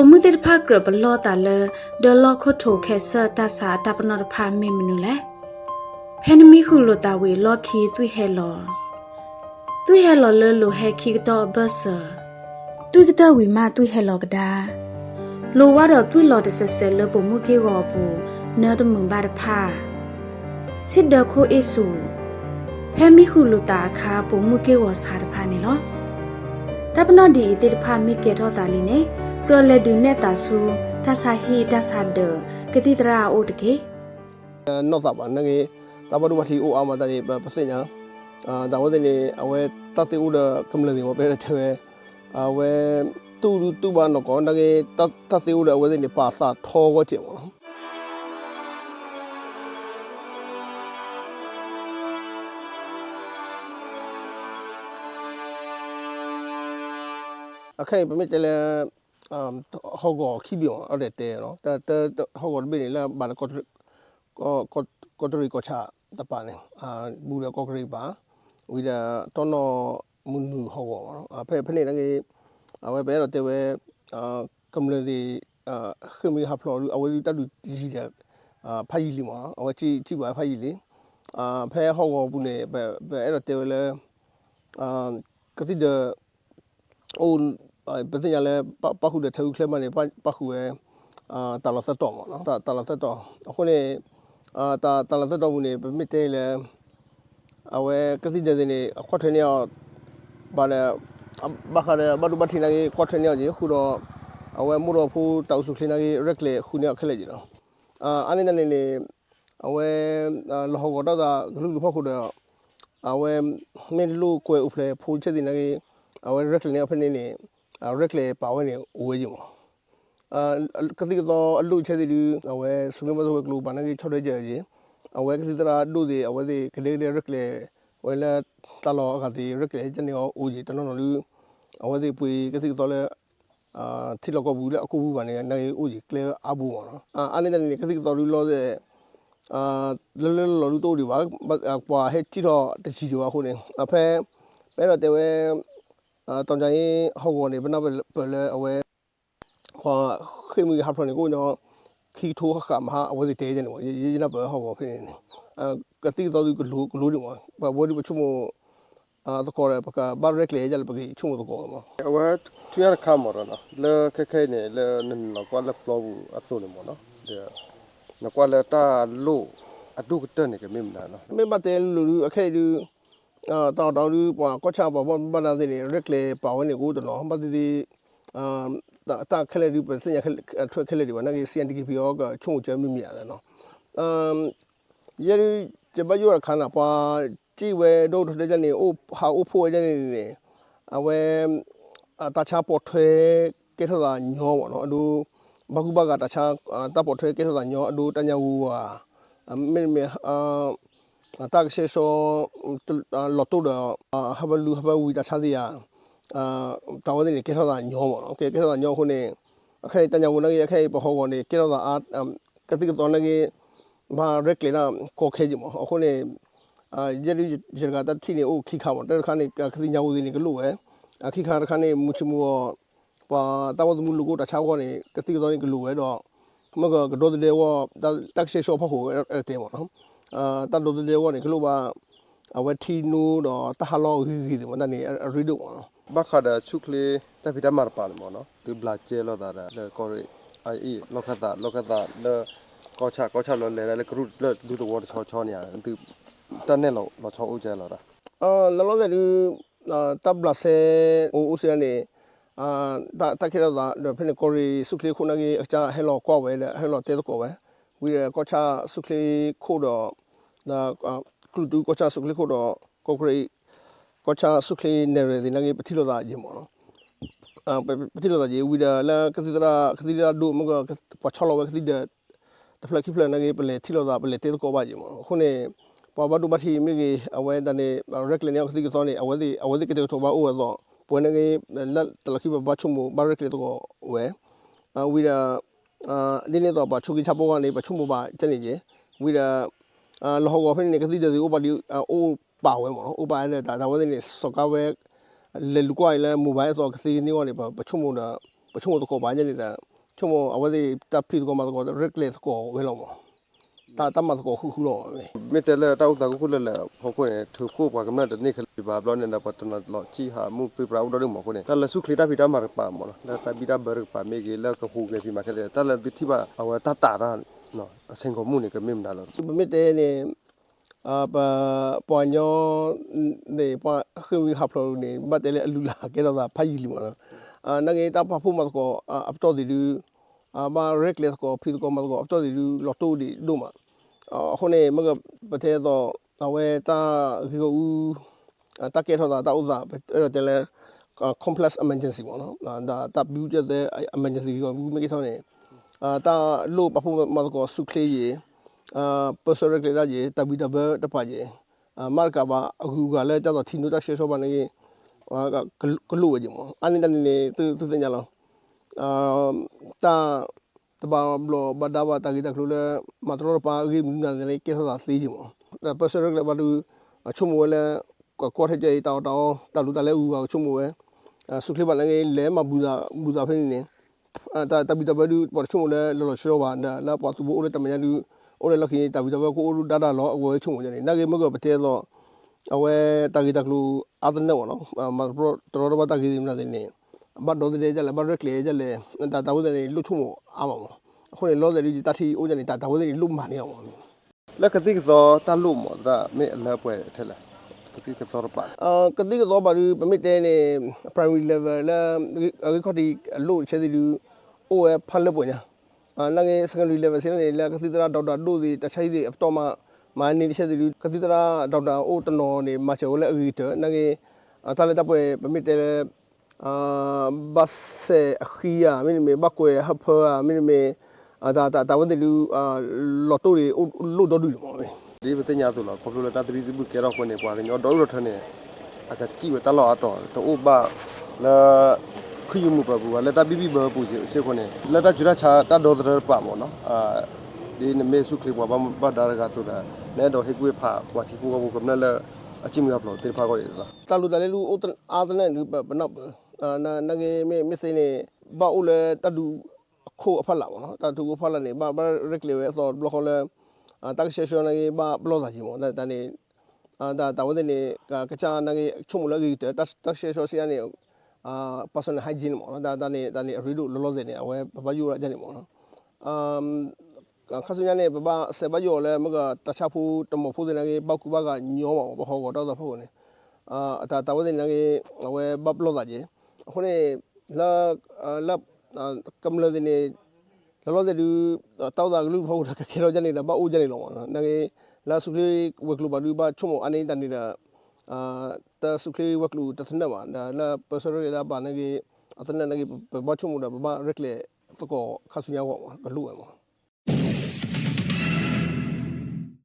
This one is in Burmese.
ပုံမှုတိတဖကရဘလောတာလဒေါ်လခထိုခဲဆတာစာတပနရဖာမေမနူလေဖဲနမီခုလိုတာဝေလော်ခီသွိဟဲလောသွိဟဲလောလလိုဟဲခီကတော့ဘဆာသွိကတော့ဝီမသွိဟဲလောကဒါလိုဝါတော့သွိလောတဆဆဲလပုံမှုကေဝပူနော်တမွန်ဘာတဖာစစ်ဒခိုအေဆူဖဲမီခုလိုတာအခါပုံမှုကေဝစာတဖာနေလောတပနောဒီအတိတဖာမိကေထောတာလီနေ ပရလက်ဒူနဲ့တာဆူတဆာဟီတဆာဒကတိတရာအိုတကေ not that one ngi tabadu wati o ama tani pasenya ah dawade ni awe tate u da kamle ni mo pe te awe tu tu ba no ko ngi tate u da awe ni pa sa tho go che mo အခိုင်ပမစ်တလဲအမ်ဟောကောခိပြောအဲ့တဲ့တဲနော်တတဟော ကောဘယ်လဲဘာကောကောကောကောတရီကောချာတပါနေအာဘူးရကောကရီပါဝီဒတော်နော်မွနူဟောကောနော်အဖေဖနေငေအဝဲဘဲတော့တဲဝဲအာကမ္လဒီအာခမီဟာဖလော်အဝဲတလူကြီးတဲ့အာဖိုင်လီမအဝဲချီချီပါဖိုင်လီအာဖဲဟောကောဘူးနေဘဲဘဲအဲ့တော့တဲဝဲလဲအာကတိဒအို ပတင်ရလဲပခုတဲ့ထေခုခလက်မနေပခုရဲ့အာတာလသက်တော်ပေါ့နော်တာတာလသက်တော်အခုနေအာတာတာလသက်တော်ဘူးနေပမစ်တဲလဲအဝဲကတိတဲ့နေအခွတ်ထနေအောင်ဘာလဲဘာခါရဘာဒူဘတ်ထနေခွတ်ထနေအောင်ကြီးခုတော့အဝဲမှုတော့ဖူးတောက်စုခလင်းနေရက်လေခုနေခက်လေကြီးနော်အာအနေနဲ့နေအဝဲလောဟောတော့တာဂလူလူဖောက်ခုတော့အဝဲမင်းလူကွယ်ဥဖလေဖူးချက်နေနေအဝဲရက်လေနေဖနေနေ ရက်လေပါဝင်နေဝေးကြမှာအာကတိတော့အလူချက်တီအဝဲစုံမဆိုကလူဘာနေချော်ရကြကြီးအဝဲကတိတရာဒုဒီအဝဲဒီကလေးရက်လေဝဲလာတလောကတိရက်လေကျနေဦးကြီးတနော်လူအဝဲဒီပွေကတိတော့လေအာထိလောက်ဘူးလေအခုဘူးပါနေနေဦးကြီးကလေးအဘူးပါနော်အာအနေနဲ့ကတိတော့လူလောတဲ့အာလဲလဲလောလူတို့ဒီပါပွာဟဲချီတော့တချီတော့ခုနေအဖဲပဲတော့တဲဝဲ အာတောင်ကြရင်ဟောက်ကောနေဘနဘလဲအဝဲဟောခေမီဟာဖရနေကိုနော်ခီထိုးခါမဟာအဝဲစီတဲကြနေပေါ့ရေးရေးနာဘဟောက်ကောဖြစ်နေအာကတိတော်ဒီကလူကလူဒီမှာဘာဘောဒီပချုမအာသကောရပကဘာရက်လေကြလပကီချုမသကောမှာအဝဲသူရခါမော်ရနော်လေခက်ခဲနေလေနင်တော့ကွာလက်ဖလောဘူးအစိုးနေမော်နော်ဒီနကွာလက်တာလို့အဒုကတနေကမင်းနာနော်မေမတဲလူလူအခဲလူ အာတောင်တောင်လူပွာကောချပါဘောဘာလာတဲ့ရက်လေပါဝင်နေကိုတော့မတဒီအာတာခလက်ဒီပစညာခလက်ထွက်ခလက်ဒီဘာနကေ CNDP ရောကချုံချမ်းမြမြတယ်နော်အမ်ယေကျဘယောခါနာပါကြည့်ဝဲတို့တဲ့ကြနေအိုဟာအိုဖိုးကြနေနေအဝဲတခြားပေါ်ထွဲကဲထတာညောပေါ့နော်အဒူဘကုဘကတခြားတပ်ပေါ်ထွဲကဲထတာညောအဒူတညာဝူဟာမေမေအာ တာကရှေရှောလော်တိုဒဟဘလူဟဘဝီတခြားဒီယာအာတာဝနေကဲထတာညောပေါ့နော်ကဲကဲထတာညောခုနေအခဲတညာဝူနေအခဲပဟောကောနေကဲထတာအာကတိကတော့နေဘာရက်လေနာကိုခဲကြမအခုနေအာရရရကတတိနေအိုခိခါမတခါနေခတိညာဝူနေကလို့ပဲခိခါတခါနေမူချမူပါတာဝမှုလူကိုတခြားကောနေကတိကတော့နေကလို့ပဲတော့မကကတော့တဲ့ဝတက်ရှေရှောဖဖို့အဲ့တဲ့ပေါ့နော် အာတတ်လို့တဲ့ဝနေကလို့ပါအဝတီနိုတော့တဟလောဟီဟီဒီမတနေရီဒိုပေါ့နော်ဘခါဒချုကလေတပိတမာပါမော်နော်ဒီဘလာကျဲလောတာလေကောရီအိုင်လောခတာလောခတာလေကောချာကောချာလောလေလေကရုလေဒူတော့ဝတ်ချောချောနေရသူတနဲ့လောလောချောဦးကျဲလောတာအာလောလောဆယ်ဒီတပ်လာဆဲအိုအိုဆယ်နေအာတာတခေတော့ဒါဖနေကိုရီစုကလေးခုနကြီးအချာဟဲလောကွာဝဲလေဟဲလောတဲတော့ကွာဝဲ ဝီရကောချာစုကလေးခို့တော့ဒါကလူတူကောချာစုကလေးခို့တော့ကိုကရီကောချာစုကလေးနေရဒီနကြီးပတိလောတာကြီးမော်နော်အာပတိလောတာကြီးဝီရလာကတိတရာကတိတရာဒိုမကပချလောဝဲကတိတဲ့တဖလက်ခိဖလက်နကြီးပလေတိလောတာပလေတဲတော့ကွာပါကြီးမော်ခုနေပဘဒုဘတိမိကြီးအဝဲတနေရက်လနေခတိကစောနေအဝဲဒီအဝဲဒီကတဲ့တော့ဘာအိုဝဲတော့ပွဲနေကြီးလက်တလခိဘဘချုံမဘာရက်လေတော့ဝဲအဝီရာ အာဒီနေတော့ဘာချုကိချဘောကနေဘချုံမဘာတနေကြီးဝီရာအာလောဟောဖိနေကတိတဲ့ဒီအိုပါဒီအိုပါဝဲမော်နော် အိုပါနဲ့ဒါဒါဝဲနေစောကဝဲလေလူကွာလေမိုဘိုင်းစောကစီနေကနေဘချုံမတာဘချုံတော့ကောပါညနေတာချုံအဝဒီတပ်ဖိကောမှာကော reckless ကောဝဲလောမောတာတမတ်ကောခုခုလောမေမေတ္တလဲတောက်တာကိုခုလဲလဲဟောခွနေသူကိုပါကမတဲ့နေခလပါဘလနေတာပတ်တနလောချီဟာမူပြပရာဦးတော်မခွနေတလဆုခလီတာဖီတာမာပါမောလာတာဘီတာဘရပါမေဂေလကခုကေဖီမာခလေတလဒီတိပါအဝတတာရနော်အစင်ကိုမှုနေကမင်းနာလောပမစ်တဲနေအပပွာညောနေပွာခွေဝီဟပ်လို့နေဘတ်တဲလေအလူလာကဲတော့ဖိုင်လီမနော်အာနငေတာပဖုမကောအပတော်ဒီလူ အဘာ reckless ကိုဖိကောမကောအပတော်ဒီလူလော်တိုဒီဒုမအခုနေမကပတဲတော့အဝဲတာခေကိုဦးတကဲထောတာတာဥသာအဲ့တော့တဲလေ complex emergency ပေါ့နော်ဒါတပ်ဘူးတဲ့ emergency ကိုဘူးမကိထောနေအာတာလို့ပဖုမကောစုခလေးရေအာပစရက်လေလာကြီးတဘီတဘတပါကြီးအာမာကဘာအခုကလည်းကြောက်တော့ထီနိုတက်ရှေရှောပါနေအာကလူဝကြီးမအနိတနေသူသူစညာလော အာတာတဘာဘလဘဒါဝတာဂီတကလူလေမတရောပါဂီမနာနေကေဆာသေးကြီးမပစရက်လေဘာလူချုံမဝဲလေကောထကြေတောက်တောက်တလူတလဲဦးကချုံမဝဲဆုခလိပါလည်းလဲမဘူဇာဘူဇာဖိနေအာတာတဘီတဘဒူပေါ်ချုံလဲလောလောရှောပါဒါလာပေါ်သူဘိုးလေတမန်လူအိုလေလခိတဘီတဘကိုအိုလူဒါဒါလောအဝဲချုံကြနေနဂေမကပတဲလောအဝဲတာဂီတကလူအာဒနေဝနော်မပရိုတော်တော်တာဂီဒီမနာတဲ့နေ ဘတ်တော်တဲ့ကြလဲဘတ်ရက်လေကြလဲတာတာဝတဲ့လူချုံအာမမအခုလေလောတဲ့လူတတိအိုကြနေတာတာဝတဲ့လူမနေအောင်လက်ကတိသောတလူမောဒရာမေအလဲပွဲထဲလာကတိသောပါအာကတိကတော့ဘာလို့ပမစ်တဲနေ primary level လာအခေါ်ဒီလို့ချက်ဒီလူအိုဖန်လို့ပေါ့ညာအာနငယ် secondary level ဆင်းနေလဲကတိတရာဒေါက်တာတို့ဒီတချိုက်ဒီအတော်မှာမာနေတစ်ချက်ဒီကတိတရာဒေါက်တာအိုတနော်နေမချောလဲအဂီတနငယ်အတလည်းတပွဲပမစ်တဲ အာဘတ်ဆေအခီယာမင်းမေဘကွေဟဖာမင်းမေအတာတာတဝတ်ဒီလူအာလော်တိုတွေလို့တော့ဒူမောပဲဒီပတညာဆိုတော့ခေါပလိုတာတတိဘူးကေတော့ခွနေပွားညောတော့ရထနေအကကြည့်ဝတလောအတော်တော့ဘာလာခယူမှုပပူလက်တာဘီဘီဘပူချေခွနေလက်တာဂျူရာချာတတော်တော်ပါမောနော်အာဒီနမေစုခလီဘဘဘာဒါရကဆိုတာလဲတော့ဟေကွေဖာပွားတီပူကဘူကမနလအချင်းမရပလို့တေဖာကောရလားတာလူတလည်းလူအာတနဲ့လူဘနပ်အာ နာနငယ်မေမစ်စင်းနေဘာဦးလဲတတူခိုးအဖက်လာပါနော်တတူအဖက်လာနေဘာဘာရက်လေဝဲဆိုဘလခေါ်လဲအာတက်ရှေရှောနေဘာဘလောသာကြီးမောဒါတနေအာဒါတဝတဲ့နေကချာနငယ်ချုံမလကြီးတက်တက်ရှေရှောစီကနေအာ personal hygiene မောနော်ဒါတနေတနေရီဒိုလောလောစနေအဝဲဘဘယူရကြနေမောနော်အမ်ခါစညာနေဘဘဆေဘယောလဲမကတချဖူတမဖူတဲ့နေပောက်ကူဘကညောပါဘောဟောတော့တော့ဖို့နေအာအတာတဝတဲ့နေဝဲဘပ်လို့လာကြီး ခုနေလာလာကမ္လတဲ့နေလောလောတဲ့လူတောက်တာကလူဖို့တာခေတော့ကြနေတာဘာအိုးကြနေလောနေလာစုကလေးဝက်ကလူဘာလူဘာချုံမအနေတန်နေတာအာတစုကလေးဝက်ကလူတသနေပါလာပစရရတာဘာနေအတနေနေဘာချုံမတာဘာရက်လေတကောခါဆုညာဝကလူဝဲမှာ